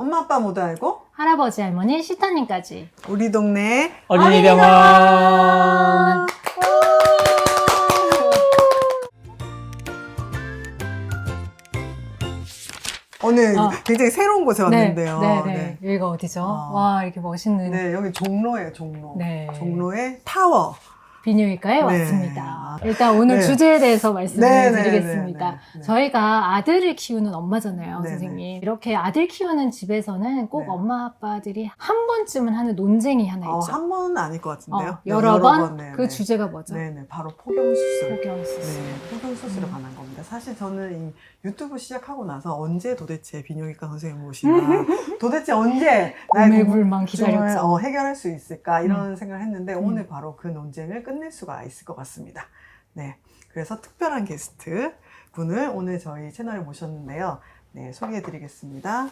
엄마 아빠 모두 알고 할아버지, 할머니, 시타님까지. 우리 동네 어린이 병원. 오늘 어. 굉장히 새로운 곳에 왔는데요. 네, 네, 네. 여기가 어디죠? 어. 와, 이렇게 멋있는 네, 여기 종로예요, 종로. 네. 종로의 타워. 비뇨기과에 네. 왔습니다. 일단 오늘 네. 주제에 대해서 말씀을 네, 네, 드리겠습니다. 네, 네, 네. 저희가 아들을 키우는 엄마잖아요, 네, 선생님. 이렇게 아들 키우는 집에서는 꼭 네. 엄마 아빠들이 한 번쯤은 하는 논쟁이 하나 어, 있죠. 한 번은 아닐 것 같은데요. 어, 네, 여러 번? 네, 그 네. 주제가 뭐죠? 네 네, 바로 포경수술. 포경수술. 네, 포경수술에 음. 관한 겁니다. 사실 저는 이 유튜브 시작하고 나서 언제 도대체 비뇨기과 선생님 모시나, 도대체 언제 나의 궁금증을 기다렸죠. 어, 해결할 수 있을까 이런 음. 생각을 했는데 음. 오늘 바로 그 논쟁을 끝낼 수가 있을 것 같습니다. 네, 그래서 특별한 게스트 분을 오늘 저희 채널에 모셨는데요. 네, 소개해 드리겠습니다.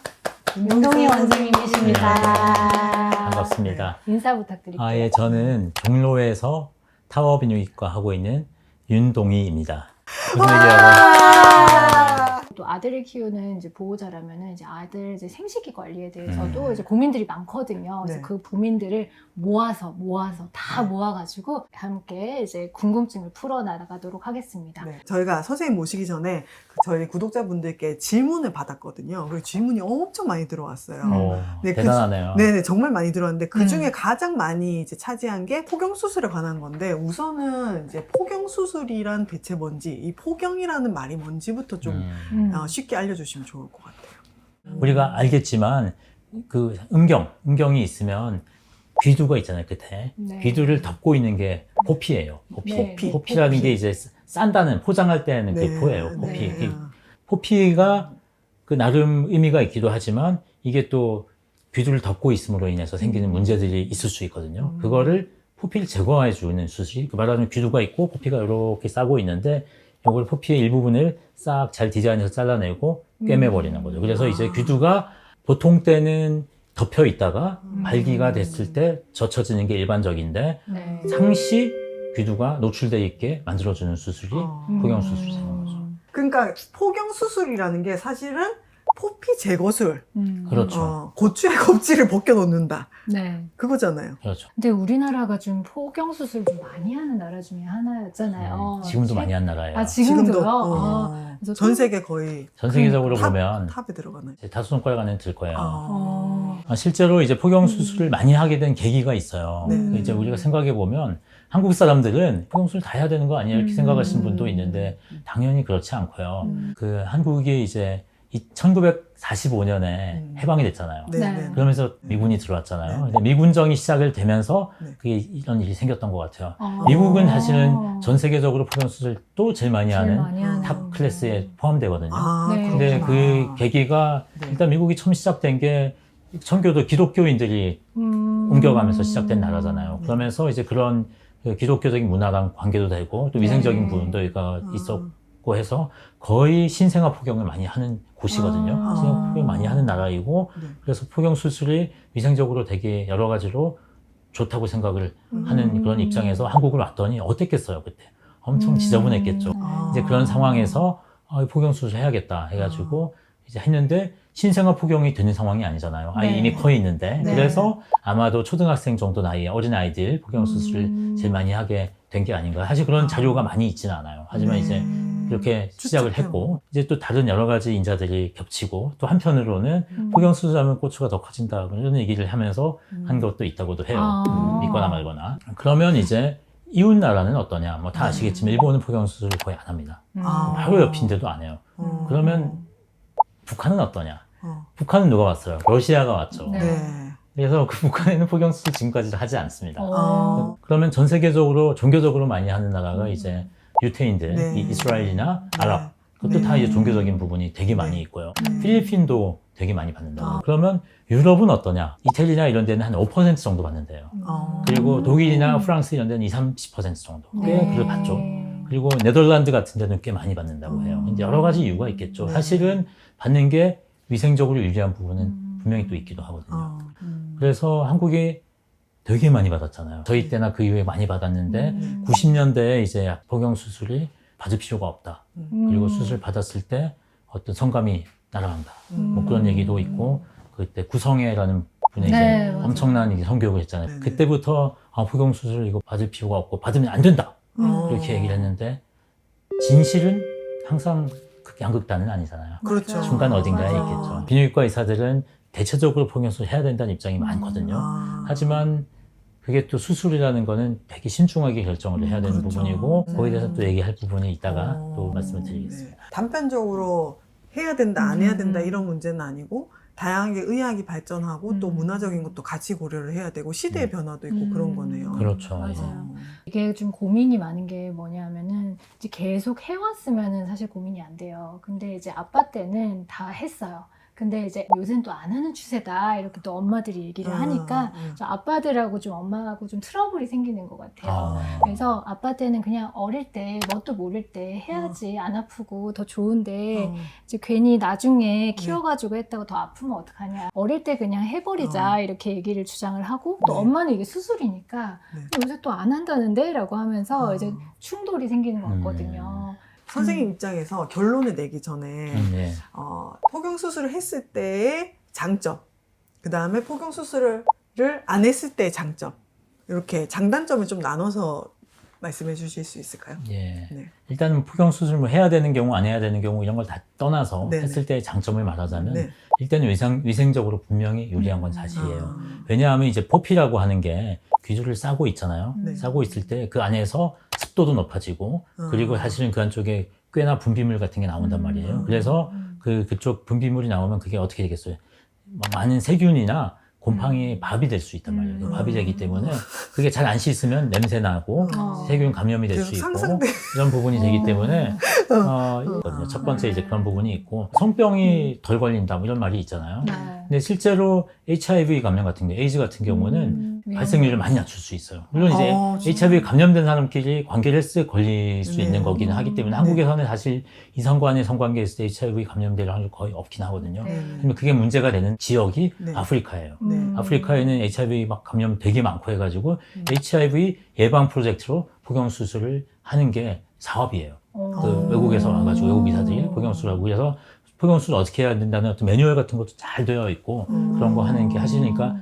윤동희 원장님이십니다. 네, 반갑습니다. 인사 부탁드릴게요. 아, 예, 저는 종로에서 타워 비뇨기과 하고 있는 윤동희입니다. 무슨 얘기하고? 아! 또 아들을 키우는 이제 보호자라면은 이제 아들 이제 생식기 관리에 대해서도 음. 이제 고민들이 많거든요. 그래서 네. 그 고민들을 모아서 모아서 다 네. 모아가지고 함께 이제 궁금증을 풀어 나가도록 하겠습니다. 네, 저희가 선생님 모시기 전에 그 저희 구독자분들께 질문을 받았거든요. 그리고 질문이 엄청 많이 들어왔어요. 음. 오, 네, 그 대단하네요. 네네, 정말 많이 들어왔는데 그 중에 음. 가장 많이 이제 차지한 게 포경 수술에 관한 건데 우선은 이제 포경 수술이란 대체 뭔지, 이 포경이라는 말이 뭔지부터 좀 음. 음. 어, 쉽게 알려주시면 좋을 것 같아요. 우리가 알겠지만 그 음경, 음경이 있으면 귀두가 있잖아요, 끝에. 네. 귀두를 덮고 있는 게 포피예요. 포피. 네. 포피. 포피라는 포피. 게 이제 싼다는 포장할 때는 그게 네, 포예요. 포피. 네. 그 포피가 그 나름 의미가 있기도 하지만 이게 또 귀두를 덮고 있음으로 인해서 생기는 문제들이 있을 수 있거든요. 음. 그거를 포피를 제거해 주는 수술이 그 말하는 귀두가 있고 포피가 이렇게 싸고 있는데 이걸 포피의 일부분을 싹 잘 디자인해서 잘라내고 꿰매버리는 거죠. 그래서 아. 이제 귀두가 보통 때는 덮여 있다가 음. 발기가 됐을 때 젖혀지는 게 일반적인데 네. 상시 귀두가 노출돼 있게 만들어주는 수술이 어. 포경 수술이라는 음. 거죠. 그러니까 포경 수술이라는 게 사실은 포피 제거술, 음. 그렇죠. 어, 고추의 껍질을 벗겨놓는다. 네. 그거잖아요. 그렇죠. 근데 우리나라가 좀 포경 수술 좀 많이 하는 나라 중에 하나였잖아요. 음, 지금도 최- 많이 한 나라예요. 아 지금도요? 어, 아, 그래서 전 좀- 세계 거의 전 세계적으로 탑, 보면 탑에 들어가는. 이제 다섯 손가락 안에 들 거예요. 어. 아, 실제로 이제 포경 수술을 많이 하게 된 계기가 있어요. 네. 이제 우리가 생각해 보면 한국 사람들은 포경 수술 다 해야 되는 거 아니야 이렇게 음. 생각하시는 분도 있는데 당연히 그렇지 않고요. 음. 그 한국이 이제 1945년에 음. 해방이 됐잖아요. 네, 네. 네. 그러면서 미군이 들어왔잖아요. 네. 근데 미군정이 시작을 되면서 네. 그게 이런 일이 생겼던 것 같아요. 어. 미국은 사실은 전 세계적으로 포경 수술도 제일 많이 제일 하는 많이 하는 탑 클래스에 포함되거든요. 아, 네. 근데 그렇구나. 그 계기가 네. 일단 미국이 처음 시작된 게 청교도 기독교인들이 음. 옮겨가면서 시작된 나라잖아요. 그러면서 이제 그런 그 기독교적인 문화랑 관계도 되고 또 위생적인 네. 부분도 가 아. 있었고 해서 거의 신생아 포경을 많이 하는 곳이거든요. 아. 신생아 포경 많이 하는 나라이고 네. 그래서 포경 수술이 위생적으로 되게 여러 가지로 좋다고 생각을 음. 하는 그런 입장에서 한국을 왔더니 어땠겠어요 그때 엄청 음. 지저분했겠죠. 아. 이제 그런 상황에서 아, 포경 수술 해야겠다 해가지고 이제 했는데 신생아 포경이 되는 상황이 아니잖아요. 아이 네. 이미 커 있는데 네. 그래서 아마도 초등학생 정도 나이에 어린 아이들 포경 수술을 음. 제일 많이 하게 된 게 아닌가. 사실 그런 자료가 많이 있지는 않아요. 하지만 네. 이제 그렇게 시작을 추측해요. 했고 이제 또 다른 여러 가지 인자들이 겹치고 또 한편으로는 음. 포경 수술하면 고추가 더 커진다 이런 얘기를 하면서 음. 한 것도 있다고도 해요. 아. 믿거나 말거나. 그러면 이제 이웃 나라는 어떠냐? 뭐다 네. 아시겠지만 일본은 포경 수술을 거의 안 합니다. 음. 아. 바로 옆인데도 안 해요. 어. 그러면 북한은 어떠냐? 어. 북한은 누가 왔어요? 러시아가 왔죠. 네. 네. 그래서 그 북한에는 포경 수술 지금까지 하지 않습니다. 어. 그러면 전 세계적으로 종교적으로 많이 하는 나라가 음. 이제 유태인들, 네. 이 이스라엘이나 네. 아랍, 그것도 네. 다 이제 종교적인 부분이 되게 많이 네. 있고요. 네. 필리핀도 되게 많이 받는다고. 아. 그러면 유럽은 어떠냐? 이태리나 이런 데는 한 5% 정도 받는데요. 어. 그리고 독일이나 프랑스 이런 데는 20, 30% 정도. 꽤 네. 그걸 받죠. 그리고 네덜란드 같은 데는 꽤 많이 받는다고 해요. 음. 이제 여러 가지 이유가 있겠죠. 네. 사실은 받는 게 위생적으로 유리한 부분은 음. 분명히 또 있기도 하거든요. 어. 음. 그래서 한국이 되게 많이 받았잖아요. 저희 때나 그 이후에 많이 받았는데 음. 90년대에 이제 포경 수술이 받을 필요가 없다. 음. 그리고 수술 받았을 때 어떤 성감이 날아간다. 음. 뭐 그런 얘기도 있고 그때 구성애라는 분이 네, 이제 맞아요. 엄청난 성교육을 했잖아요. 네네. 그때부터 아, 포경 수술 이거 받을 필요가 없고 받으면 안 된다 어. 그렇게 얘기를 했는데 진실은 항상 그게 양극단은 아니잖아요. 그렇죠. 중간 어딘가에 맞아. 있겠죠. 비뇨기과 의사들은 대체적으로 포경 수술 해야 된다는 입장이 많거든요. 아. 하지만 그게 또 수술이라는 거는 되게 신중하게 결정을 해야 되는 그렇죠. 부분이고 음. 거기에 대해서 또 얘기할 부분이 있다가 어. 또 말씀을 드리겠습니다. 네. 단편적으로 해야 된다, 안 해야 된다 음. 이런 문제는 아니고 다양하게 의학이 발전하고 또 음. 문화적인 것도 같이 고려를 해야 되고 시대의 음. 변화도 있고 음. 그런 거네요. 그렇죠. 맞아요. 어. 이게 좀 고민이 많은 게 뭐냐면은 이제 계속 해왔으면은 사실 고민이 안 돼요. 근데 이제 아빠 때는 다 했어요. 근데 이제 요새는 또 안 하는 추세다 이렇게 또 엄마들이 얘기를 하니까 음, 음. 저 아빠들하고 좀 엄마하고 좀 트러블이 생기는 것 같아요. 아. 그래서 아빠 때는 그냥 어릴 때 뭣도 모를 때 해야지 안 아프고 더 좋은데 어. 이제 괜히 나중에 키워가지고 했다고 더 아프면 어떡하냐. 어릴 때 그냥 해버리자 어. 이렇게 얘기를 주장을 하고 또 네. 엄마는 이게 수술이니까 네. 요새 또 안 한다는데? 라고 하면서 어. 이제 충돌이 생기는 것 음. 같거든요. 선생님 입장에서 결론을 내기 전에 음, 예. 어, 포경 수술을 했을 때의 장점, 그 다음에 포경 수술을 안 했을 때의 장점 이렇게 장단점을 좀 나눠서 말씀해 주실 수 있을까요? 예. 네. 일단은 포경 수술 뭐 해야 되는 경우 안 해야 되는 경우 이런 걸 다 떠나서 네네. 했을 때의 장점을 말하자면 네. 일단 위생, 위생적으로 분명히 유리한 건 사실이에요. 아. 왜냐하면 이제 포피라고 하는 게 귀주를 싸고 있잖아요. 네. 싸고 있을 때 그 안에서 습도도 높아지고 아. 그리고 사실은 그 안쪽에 꽤나 분비물 같은 게 나온단 말이에요. 음. 그래서 그 그쪽 분비물이 나오면 그게 어떻게 되겠어요? 뭐 많은 세균이나 곰팡이의 밥이 될 수 있단 말이에요. 음. 그 밥이 되기 때문에 그게 잘 안 씻으면 냄새 나고 어. 세균 감염이 될 수 있고 상상돼. 이런 부분이 되기 어. 때문에 어, 있거든요. 첫 번째 이제 그런 부분이 있고 성병이 덜 걸린다 뭐 이런 말이 있잖아요. 네. 근데 실제로 HIV 감염 같은 게 에이즈 같은 경우는 음, 발생률을 많이 낮출 수 있어요. 물론 이제 어, 진짜? HIV 감염된 사람끼리 관계를 했을 때 걸릴 수 네. 있는 거기는 하기 때문에 네. 한국에서는 사실 이성간의 성관계에 있을 때 HIV 감염될 확률이 거의 없긴 하거든요. 네. 그러면 그게 문제가 되는 지역이 네. 아프리카예요. 네. 음. 아프리카에는 HIV 막 감염 되게 많고 해가지고 음. HIV 예방 프로젝트로 포경 수술을 하는 게 사업이에요. 어. 그 어. 외국에서 와가지고 외국 의사들이 포경 수술하고 그래서 포경 수술 어떻게 해야 된다는 어떤 매뉴얼 같은 것도 잘 되어 있고 음. 그런 거 하는 게 하시니까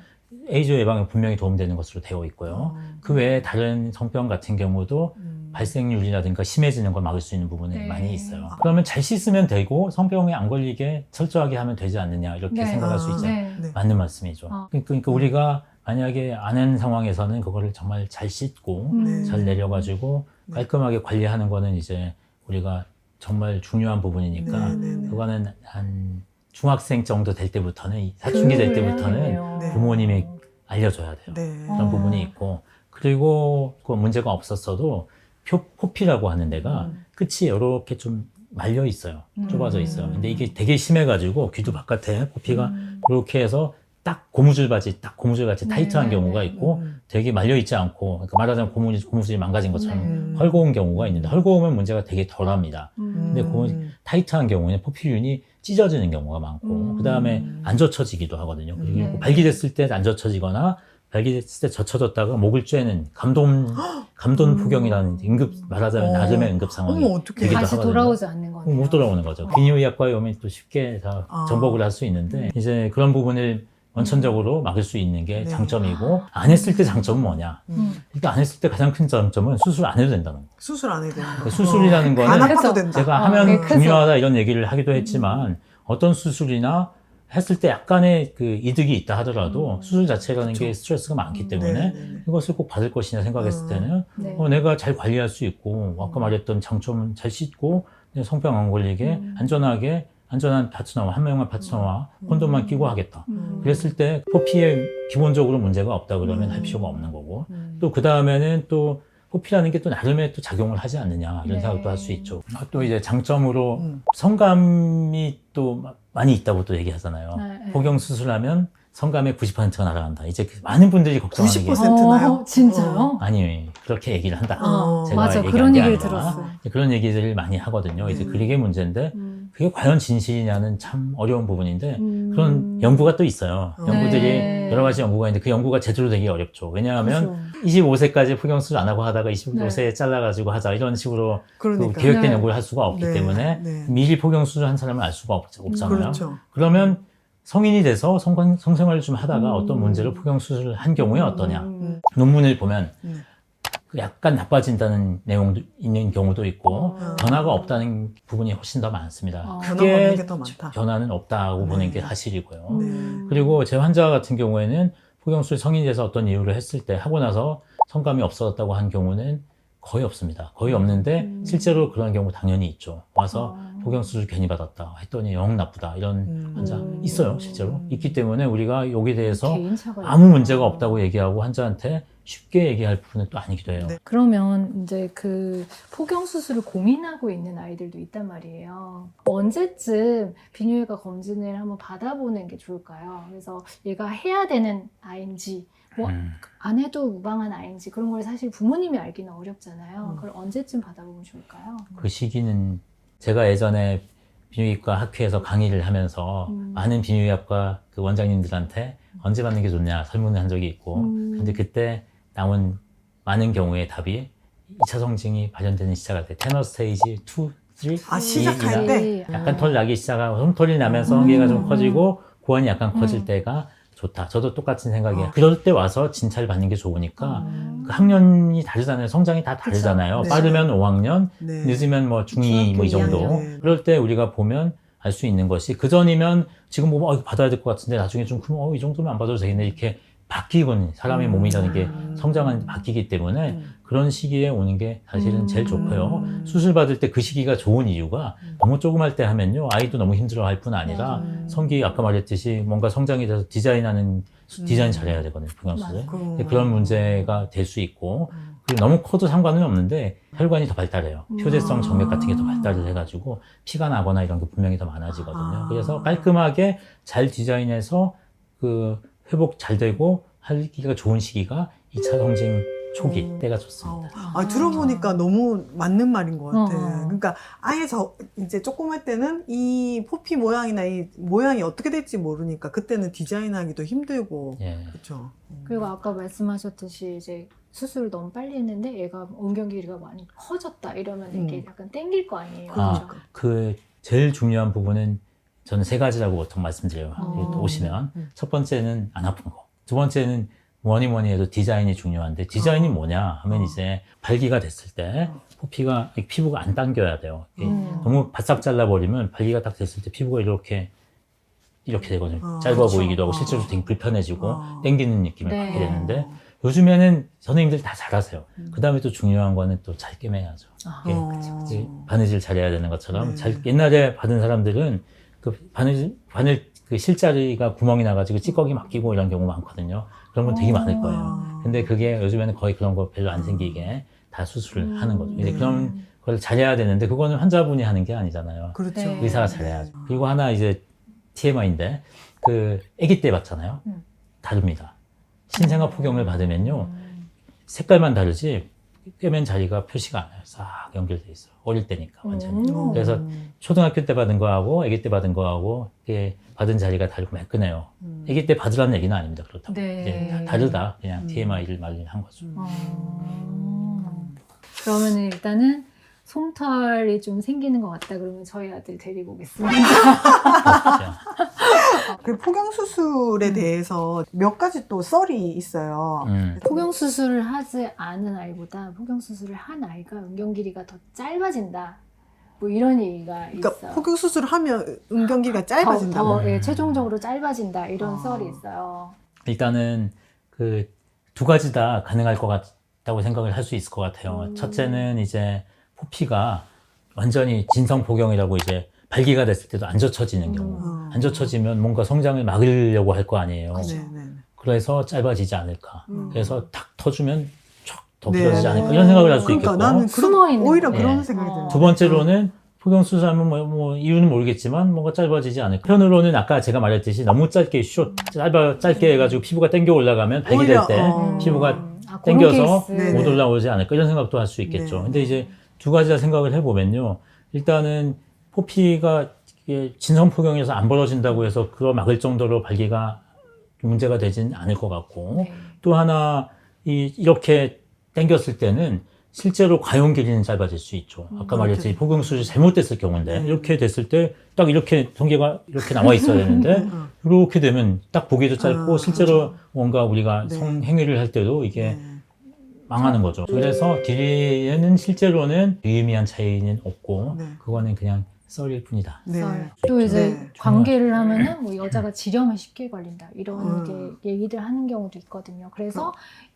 에이즈 예방에 분명히 도움되는 것으로 되어 있고요. 어. 그 외에 다른 성병 같은 경우도 음. 발생률이라든가 심해지는 걸 막을 수 있는 부분이 네. 많이 있어요. 그러면 잘 씻으면 되고 성병에 안 걸리게 철저하게 하면 되지 않느냐 이렇게 네. 생각할 수 아. 있죠. 네. 네. 맞는 말씀이죠. 어. 그러니까, 그러니까 우리가 만약에 안 하는 상황에서는 그거를 정말 잘 씻고 음. 잘 내려가지고 네. 깔끔하게 관리하는 거는 이제 우리가 정말 중요한 부분이니까 네, 네, 네. 그거는 한 중학생 정도 될 때부터는 사춘기 될 때부터는. 네. 부모님이 알려줘야 돼요. 네. 그런 어. 부분이 있고 그리고 그 문제가 없었어도 표, 포피라고 하는 데가 음. 끝이 이렇게 좀 말려 있어요. 음. 좁아져 있어요. 근데 이게 되게 심해가지고 귀도 바깥에 포피가 음. 이렇게 해서 딱 고무줄 바지, 딱 고무줄 같이 네, 타이트한 네, 경우가 네. 있고 음. 되게 말려 있지 않고 그러니까 말하자면 고무줄, 고무줄이 망가진 것처럼 음. 헐거운 경우가 있는데 헐거우면 문제가 되게 덜합니다. 음. 근데 그 타이트한 경우는 포피윤이 찢어지는 경우가 많고 음. 그 다음에 안 젖혀지기도 하거든요. 그리고 네. 발기됐을 때 안 젖혀지거나 발기됐을 때 젖혀졌다가 목을 쬐는 감돈 감돈 음. 포경이라는 응급 말하자면 어. 나름의 응급 상황이 어머 어떻게 되기도 다시 하거든요. 돌아오지 않는 거네요. 못 돌아오는 거죠. 어. 비뇨의학과에 오면 또 쉽게 다 아. 전복을 할 수 있는데 이제 그런 부분을 원천적으로 막을 수 있는 게 네. 장점이고 안 했을 때 장점은 뭐냐? 음. 일단 안 했을 때 가장 큰 장점은 수술 안 해도 된다는 거. 수술 안 해도 되는 거. 수술이라는 거는 안 아파도. 된다. 제가 어, 하면 그게 크죠. 중요하다 이런 얘기를 하기도 했지만 어떤 수술이나 했을 때 약간의 그 이득이 있다 하더라도 음. 수술 자체라는 그쵸. 게 스트레스가 많기 음. 때문에 네, 네, 네. 이것을 꼭 받을 것이냐 생각했을 음. 때는 네. 어, 내가 잘 관리할 수 있고 아까 음. 말했던 장점은 잘 씻고 성병 안 걸리게 음. 안전하게 안전한 파트너와 한 명만 파트너와 음. 콘돔만 끼고 하겠다. 음. 그랬을 때 포피에 기본적으로 문제가 없다 그러면 음. 할 필요가 없는 거고 음. 또그 다음에는 또 포피라는 게 또 나름의 또 작용을 하지 않느냐 이런 네. 생각도 할 수 있죠. 아, 또 이제 장점으로 음. 성감이 또 마- 많이 있다고 또 얘기하잖아요. 네, 네. 포경 수술하면 성감의 90%가 날아간다. 이제 그 많은 분들이 걱정하는 게 90%? 나요? 어, 진짜요? 아니 그렇게 얘기를 한다. 어, 제가 맞아. 그런 게 얘기를 들었어요. 그런 얘기들을 많이 하거든요. 이제 음. 그게 문제인데 음. 그게 과연 진실이냐는 참 어려운 부분인데 음. 그런 연구가 또 있어요. 음. 연구들이 네. 여러 가지 연구가 있는데 그 연구가 제대로 되기 어렵죠. 왜냐하면 그렇죠. 25세까지 포경 수술 안 하고 하다가 25세에 잘라가지고 하자 이런 식으로 그. 계획된 네. 연구를 할 수가 없기 네, 때문에 네. 미리 포경 수술 한 사람을 알 수가 없, 잖아요 그렇죠. 그러면 성인이 돼서 성, 성생활을 좀 하다가 음. 어떤 문제로 포경 수술을 한 경우에 어떠냐. 음. 논문을 보면 음. 그 약간 나빠진다는 내용도 있는 경우도 있고 어. 변화가 없다는 부분이 훨씬 더 많습니다. 어. 변화가 크게 없는 게 더 많다. 변화는 없다고 네. 보는 게 사실이고요. 음. 그리고 제 환자 같은 경우에는 포경수술 성인이 돼서 어떤 이유를 했을 때 하고 나서 성감이 없어졌다고 한 경우는 거의 없습니다. 거의 없는데 음. 실제로 그런 경우 당연히 있죠. 와서 어. 포경수술 괜히 받았다 했더니 영 나쁘다 이런 음. 환자 음. 있어요 실제로 있기 때문에 우리가 여기에 대해서 아무. 문제가 없다고 얘기하고 환자한테 쉽게 얘기할 부분은 또 아니기도 해요. 네. 그러면 이제 그 포경 수술을 고민하고 있는 아이들도 있단 말이에요. 언제쯤 비뇨기과 검진을 한번 받아보는 게 좋을까요? 그래서 얘가 해야 되는 아이인지 뭐 음. 안 해도 무방한 아이인지 그런 걸 사실 부모님이 알기는 어렵잖아요. 음. 그걸 언제쯤 받아보면 좋을까요? 그 시기는 제가 예전에 비뇨기과 학회에서 강의를 하면서 음. 많은 비뇨기학과 그 원장님들한테 언제 받는 게 좋냐 설문을 한 적이 있고 음. 근데 그때 나온 많은 경우의 답이 2차 성징이 발현되는 시작할 때 테너 스테이지 2, 3 아, 이- 시작할 이나 때? 약간 털 나기 시작하고 솜털이 나면서 음. 성기가 좀 커지고 고환이 약간 커질 음. 때가 좋다. 저도 똑같은 생각이에요. 어. 그럴 때 와서 진찰 받는 게 좋으니까 음. 그 학년이 다르잖아요. 성장이 다 다르잖아요. 네. 빠르면 5학년, 네. 늦으면 뭐 중2 뭐 이 정도. 이학년. 그럴 때 우리가 보면 알 수 있는 것이 그 전이면 지금 보면 어, 이거 받아야 될 것 같은데 나중에 좀 크면 어, 이 정도면 안 받아도 되겠네 이렇게 바뀌곤 사람의 음. 몸이라는 게 음. 성장은 바뀌기 때문에 음. 그런 시기에 오는 게 사실은 제일 음. 좋고요. 수술 받을 때 그 시기가 좋은 이유가 음. 너무 조그만 때 하면요 아이도 너무 힘들어할 뿐 아니라 음. 성기 아까 말했듯이 뭔가 성장이 돼서 디자인하는 음. 디자인 잘해야 되거든요. 그럼. 네, 그런 문제가 될 수 있고 음. 그리고 너무 커도 상관은 없는데 혈관이 더 발달해요. 음. 표재성 정맥 같은 게더 아. 발달을 해가지고 피가 나거나 이런 게 분명히 더 많아지거든요. 아. 그래서 깔끔하게 잘 디자인해서 그 회복 잘 되고 하기가 좋은 시기가 2차 성징 초기 음. 때가 어, 좋습니다. 아, 들어보니까 너무 맞는 말인 것 같아. 어. 그러니까 아예 저 이제 조그만 때는 이 포피 모양이나 이 모양이 어떻게 될지 모르니까 그때는 디자인하기도 힘들고 예. 그렇죠. 그리고 아까 말씀하셨듯이 이제 수술을 너무 빨리 했는데 얘가 옹경 길이가 많이 커졌다 이러면 이게 음. 약간 땡길 거 아니에요. 아, 그죠? 그 제일 중요한 부분은 저는 세 가지라고 보통 말씀드려요. 어. 오시면 음. 첫 번째는 안 아픈 거. 두 번째는 뭐니 뭐니 해도 디자인이 중요한데 디자인이 어. 뭐냐 하면 어. 이제 발기가 됐을 때 어. 포피가 피부가 안 당겨야 돼요. 음. 너무 바싹 잘라버리면 발기가 딱 됐을 때 피부가 이렇게 이렇게 되거든요. 어, 짧아 그렇죠. 보이기도 하고 어. 실제로 되게 불편해지고 어. 당기는 느낌을 네. 받게 되는데 요즘에는 선생님들 다 잘하세요. 음. 그 다음에 또 중요한 거는 또 잘 꿰매야죠. 아, 예. 어. 바느질 잘해야 되는 것처럼 네. 잘 옛날에 받은 사람들은 그 바느질 바늘 그 실자리가 구멍이 나가지고 찌꺼기 막히고 이런 경우 많거든요. 그런 건 되게 많을 거예요. 아. 근데 그게 요즘에는 거의 그런 거 별로 안 생기게 다 수술을 음. 하는 거죠. 이제 네. 그런 걸 잘해야 되는데 그거는 환자분이 하는 게 아니잖아요. 그렇죠. 네. 의사가 잘해야죠. 그리고 하나 이제 TMI인데 그 아기 때 받잖아요. 음. 다릅니다. 신생아 포경을 받으면요. 음. 색깔만 다르지 꿰맨 자리가 표시가 안 나요. 싹 연결돼 있어요. 어릴 때니까 완전히. 음. 그래서 초등학교 때 받은 거하고 아기 때 받은 거하고 이게 받은 자리가 다르고 매끈해요. 음. 아기 때 받으라는 얘기는 아닙니다. 그렇다고. 네. 이제 다 다르다. 그냥 음. TMI를 말한 거죠. 어. 그러면 일단은 솜털이 좀 생기는 것 같다 그러면 저희 아들 데리고 오겠습니다. 그렇죠. 그 포경 수술에 대해서 몇 가지 또 썰이 있어요. 음. 포경 수술을 하지 않은 아이보다 포경 수술을 한 아이가 은경 길이가 더 짧아진다. 뭐 이런 얘기가 그러니까 있어요. 포경 수술을 하면 은경기가 더, 짧아진다고. 더, 예, 최종적으로 짧아진다 이런 아. 썰이 있어요. 일단은 그 두 가지 다 가능할 것 같다고 생각을 할 수 있을 것 같아요. 음. 첫째는 이제 포피가 완전히 진성 포경이라고 이제 발기가 됐을 때도 안 젖혀지는 경우. 음. 안 젖혀지면 뭔가 성장을 막으려고 할 거 아니에요. 그죠. 네, 네. 그래서 짧아지지 않을까. 음. 그래서 탁 터주면 촥더 네. 길어지지 않을까. 이런 생각을 할 수 그러니까 있겠고. 나는 숨어 있는 오히려 거. 그런 네. 생각이 어. 들어요. 두 번째로는 포경 수술하면 뭐, 뭐 이유는 모르겠지만 뭔가 짧아지지 않을까. 편으로는 아까 제가 말했듯이 너무 짧게 숏 짧아 짧게 해가지고 피부가 당겨 올라가면 발기될 오히려, 때 어. 피부가 아, 땡겨서 케이스. 네네. 못 올라오지 않을까 이런 생각도 할 수 있겠죠. 네. 근데 이제 두 가지 다 생각을 해보면요. 일단은 포피가 진성포경에서 안 벌어진다고 해서 그거 막을 정도로 발기가 문제가 되진 않을 것 같고 네. 또 하나 이, 이렇게 당겼을 때는 실제로 과용 길이는 짧아질 수 있죠. 아까 음, 말했지 그렇죠. 포경 수술 잘못됐을 경우인데 네. 이렇게 됐을 때 딱 이렇게 통계가 이렇게 나와 있어야 되는데 어. 이렇게 되면 딱 보기도 짧고 아, 실제로 그렇죠. 뭔가 우리가 네. 성행위를 할 때도 이게 네. 망하는 거죠. 그래서 길이에는 실제로는 유의미한 차이는 없고 네. 그거는 그냥 썰일 뿐이다. 네. 썰. 또 이제 네. 관계를 하면은 뭐 여자가 지렴을 쉽게 걸린다 이런 음. 게 얘기들 하는 경우도 있거든요. 그래서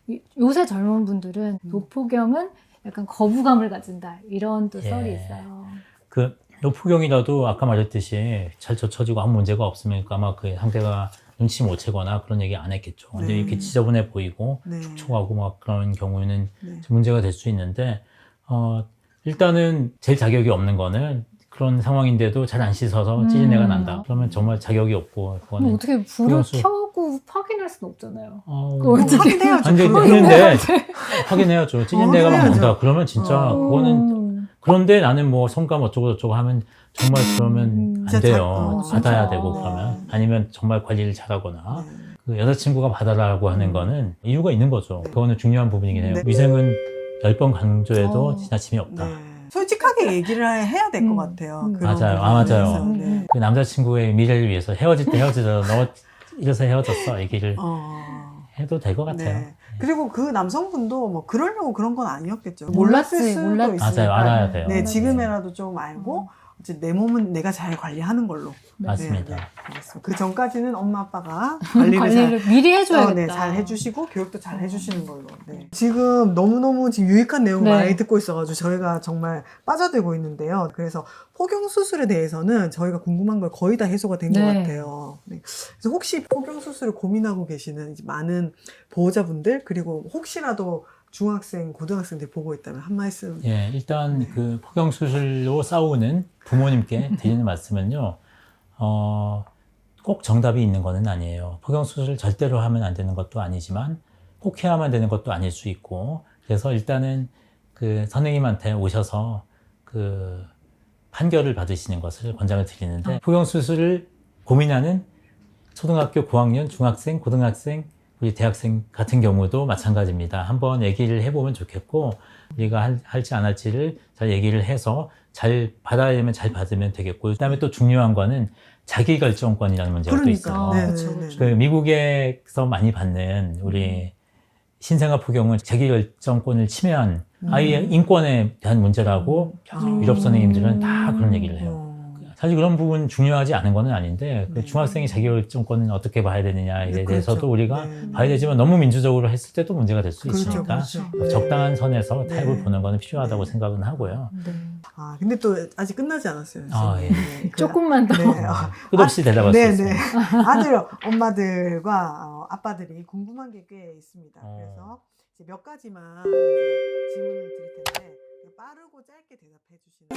이- 요새 젊은 분들은 음. 노포경은 약간 거부감을 가진다 이런 또 예. 썰이 있어요. 그 노포경이라도 아까 말했듯이 잘 젖혀지고 아무 문제가 없으면 아마 그 상대가 눈치 못 채거나 그런 얘기 안 했겠죠. 근데 네. 이렇게 지저분해 보이고 네. 촉촉하고 막 그런 경우에는 네. 좀 문제가 될 수 있는데 어 일단은 제일 자격이 없는 거는 그런 상황인데도 잘 안 씻어서 찌진내가 음. 난다. 그러면 정말 자격이 없고 그거는 어떻게 불을 그것을- 켜고 확인할 수는 없잖아요. 어, 그거 어떻게 확인해야죠. 안 돼, 그거. 했는데 확인해야죠. 찌진내가 막 해야죠. 난다. 그러면 진짜 어. 그거는 음. 그런데 나는 뭐 성감 어쩌고 저쩌고 하면 정말 그러면 음. 안 진짜 돼요. 자- 어, 받아야 진짜. 되고 그러면 아니면 정말 관리를 잘하거나 네. 그 여자친구가 받아라고 하는 음. 거는 이유가 있는 거죠. 네. 그거는 중요한 부분이긴 해요. 네. 위생은 열 번 강조해도 어. 지나침이 없다. 네. 솔직하게 얘기를 해야 될 것 음. 같아요. 음. 그런 맞아요. 아, 부분에 맞아요. 음, 네. 음. 그 남자친구의 미래를 위해서 헤어질 때 헤어지자 너 이래서 헤어졌어 얘기를 어. 해도 될 것 같아요. 네. 그리고 그 남성분도 뭐 그러려고 그런 건 아니었겠죠. 몰랐지, 몰랐을 수도 몰랐지. 있으니까. 맞아요. 알아야 돼요. 네, 음. 지금이라도 좀 알고 이제 내 몸은 내가 잘 관리하는 걸로. 맞습니다. 네, 네, 알겠습니다. 그 전까지는 엄마 아빠가 관리를, 관리를 미리 잘, 해줘야겠다. 어, 네, 잘 해주시고 교육도 잘 해주시는 걸로. 네. 지금 너무너무 지금 유익한 내용 네. 많이 듣고 있어가지고 저희가 정말 빠져들고 있는데요. 그래서 포경 수술에 대해서는 저희가 궁금한 걸 거의 다 해소가 된것 네. 같아요. 네. 그래서 혹시 포경 수술을 고민하고 계시는 많은 보호자분들 그리고 혹시라도 중학생, 고등학생들 보고 있다면 한 말씀. 예, 일단 그 포경 수술로 싸우는 부모님께 드리는 말씀은요. 어, 꼭 정답이 있는 것은 아니에요. 포경 수술 절대로 하면 안 되는 것도 아니지만 꼭 해야만 되는 것도 아닐 수 있고 그래서 일단은 그 선생님한테 오셔서 그 판결을 받으시는 것을 권장을 드리는데 포경 수술을 고민하는 초등학교 고학년, 중학생, 고등학생, 우리 대학생 같은 경우도 마찬가지입니다. 한번 얘기를 해보면 좋겠고 우리가 할, 할지 안 할지를 잘 얘기를 해서 잘 받아야 되면 잘 받으면 되겠고 그다음에 또 중요한 거는 자기 결정권이라는 문제가 또 있어요. 아, 네, 네. 그쵸. 그 미국에서 많이 받는 우리 신생아 포경은 자기 결정권을 침해한 아이의 인권에 대한 문제라고 음. 유럽 선생님들은 다 그런 얘기를 해요. 어. 사실 그런 부분 중요하지 않은 거는 아닌데 그 네. 중학생이 자기 결정권은 어떻게 봐야 되느냐에 네, 대해서도 그렇죠. 우리가 네. 봐야 되지만 너무 민주적으로 했을 때도 문제가 될수 그렇죠, 있으니까 그렇죠. 네. 적당한 선에서 네. 타협을 보는 거는 필요하다고 네. 생각은 하고요. 네. 아, 근데 또 아직 끝나지 않았어요. 아, 예. 네, 그- 조금만 더. 네, 어, 끝없이 대답할 네, 수 네. 있습니다. 아들, 엄마들과 어, 아빠들이 궁금한 게 꽤 있습니다. 어. 그래서 몇 가지만 질문을 드릴 텐데 그 빠르고 짧게 대답해 주시는